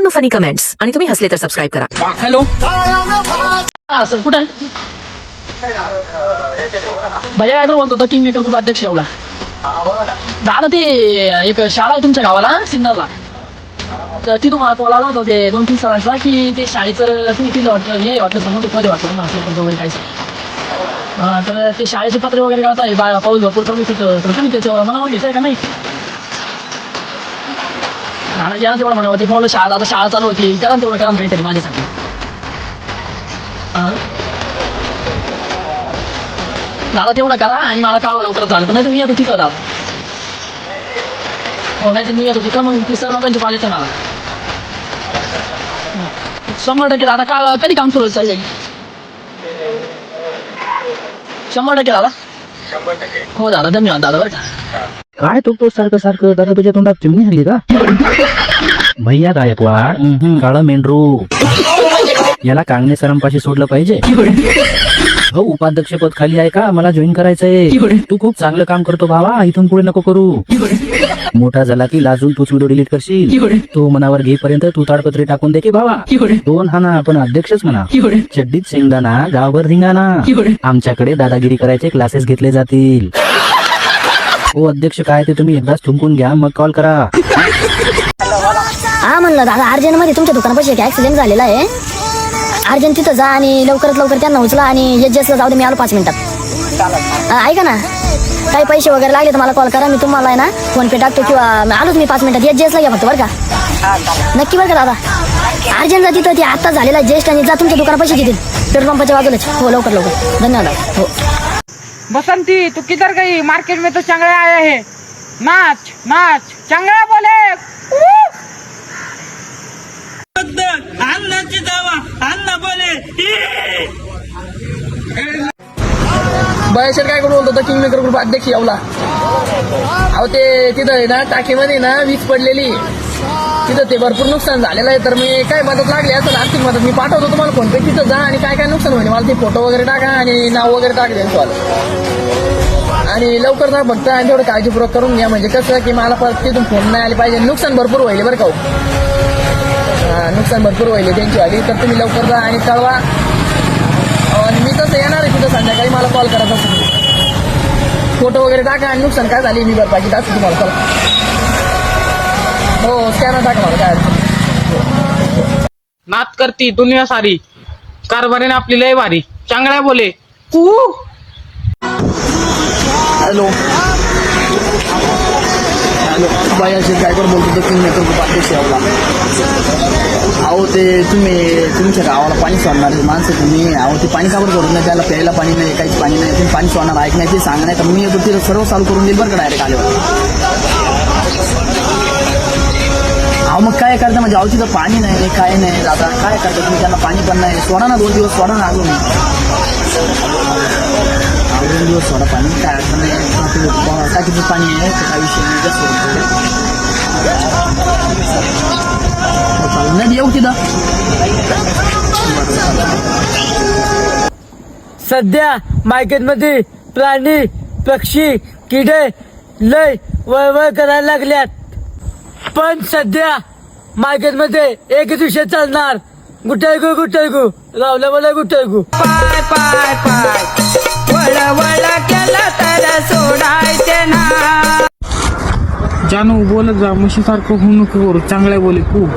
सांग funny comments आणि तुम्ही हसले तर सबस्क्राईब करा. हॅलो? सर कुठं? आहे भैया काय होता किंग मेकर अध्यक्ष एवढा. दादा ते एक शाळा आहे तुमच्या गावाला सिन्नरला. तर तिथून मला कॉल आला होता ते दोन तीन सरांचा की ते शाळेचं तिथं वाटलं हे वाटलं समजा मध्ये वाटलं ना असं वगैरे काहीच. तर ते शाळेचे पत्र वगैरे काढत आहे बा पाऊस भरपूर कमी तिथं तर तुम्ही त्याच्यावर मनावर घ्यायचं का नाही? आणि या तेवढं म्हणा ते पावलं शाळा आता शाळा चालू होती करा ना तेवढं करा ना काहीतरी माझ्यासाठी. दादा तेवढं करा आणि मला काळ लवकर पण नाही मी येतो तिथं दादा हो नाही मी येतो तिथं मग ती सर लोकांची पाहिजे मला. शंभर टक्के दादा का कधी काम सुरू चालेल शंभर टक्के दादा? हो दादा धन्यवाद दादा बरं काय तो सारखं सारखं दादा तुझ्या तोंडात चिमणी हल्ली का? भैया गायकवाड काळा मेंढरू. याला कांगणे सरांपाशी सोडलं पाहिजे. हो उपाध्यक्ष पद खाली आहे का? मला जॉईन करायचंय. तू खूप चांगलं काम करतो भावा. इथून पुढे नको करू. मोठा झाला की लाजून तूच व्हिडिओ डिलीट करशील. तो मनावर घेईपर्यंत तू ताडपत्री टाकून दे की भावा. दोन हा ना आपण अध्यक्षच म्हणा. चड्डीत शेंगदाणा गावभर धिंगाणा आमच्याकडे दादागिरी करायचे क्लासेस घेतले जातील. हो अध्यक्ष काय ते तुम्ही एकदाच थुंकून घ्या मग कॉल करा. हा म्हणलं दादा अर्जंटमध्ये तुमच्या दुकानापाशी एक ऍक्सिडेंट झालेला आहे. अर्जंट तिथं जा आणि लवकरात लवकर त्यांना उचला आणि एच ला जाऊ दे मी आलो पाच मिनिटात. ऐका ना. काही पैसे वगैरे लागले तर मला कॉल करा मी तुम्हाला आहे ना फोन पे टाकतो किंवा आलोच मी पाच मिनिटात. एच ला घ्या फक्त बरं का? नक्की बरं का दादा? अर्जंट जा तिथं ते आता झालेला ज्येष्ठ आणि जा तुमच्या दुकानापाशी घेतील पेट्रोल पंपाच्या बाजूलाच. हो लवकर लवकर. धन्यवाद हो. बसंती तू किधर गई? मार्केट में तो चंगड़ा आया है। नाच नाच चंगड़ा बोले। बयाशेर काय करून बोलतो? किंग मेकर ग्रुप अध्यक्ष यावला अहो ते तिथं आहे ना टाकीमध्ये ना वीज पडलेली. तिथं ते भरपूर नुकसान झालेलं आहे. तर मी काय मदत लागली असेल आर्थिक मदत मी पाठवतो तुम्हाला फोन पे. तिथं जा आणि काय काय नुकसान होईल मला ते फोटो वगैरे टाका आणि नाव वगैरे टाक द्या तुम्हाला. आणि लवकर जा फक्त आणि तेवढं काळजीपूर्वक करून घ्या. म्हणजे कसं की मला परत तिथून फोन नाही आले पाहिजे. नुकसान भरपूर होईल बरं का हो. नुकसान भरपूर होईल त्यांची आली तर तुम्ही लवकर जा आणि कळवा. आणि मी तसं येणार आहे तिथं संध्याकाळी. मला कॉल करायचा फोटो वगैरे टाका आणि नुकसान काय झाली मी भरपाची टाकतो तुम्हाला. कॉल हो स्कॅनर टाका मला काय अडचण करती दुनिया सारी. कारभारीने आपली लय भारी. चांगल्या बोले. कू. हॅलो. हॅलो. बाई असे कर बोलतो तो अहो ते तुम्ही तुमच्या गावाला पाणी सोडणार माणसं तुम्ही. अहो ते पाणी काबर करून नाही? त्याला प्यायला पाणी नाही काहीच पाणी नाही. तुम्ही पाणी सोडणार ऐक नाही सांग नाही तर मी येतो सर्व चालू करून देईल बरं का डायरेक्ट आल्यावर. मग काय करता? म्हणजे औषधं पाणी नाही काय नाही दादा काय करता तुम्ही? त्यांना पाणी पण नाही. सोडा ना दोन दिवस सोडा ना अजून. दोन दिवस सोडा पाणी. काय अडचण नाही. आपलं टाकीचं पाणी आहे तर काही विषय नाही. जास्त नाही येऊ तिथं. सध्या मार्केटमध्ये प्राणी पक्षी किडे लय वळवळ करायला लागल्यात. पण सध्या मार्केटमध्ये एक विषय चालणार. गुटळगू गुटळगू लावलं मला गुटळगू पाय पाय पाय. वळ वळ केलं तर सोडायचे ना. जानू बोलत जा. म्हशी सारखं होऊ नको. करू चांगल्या बोले खूप.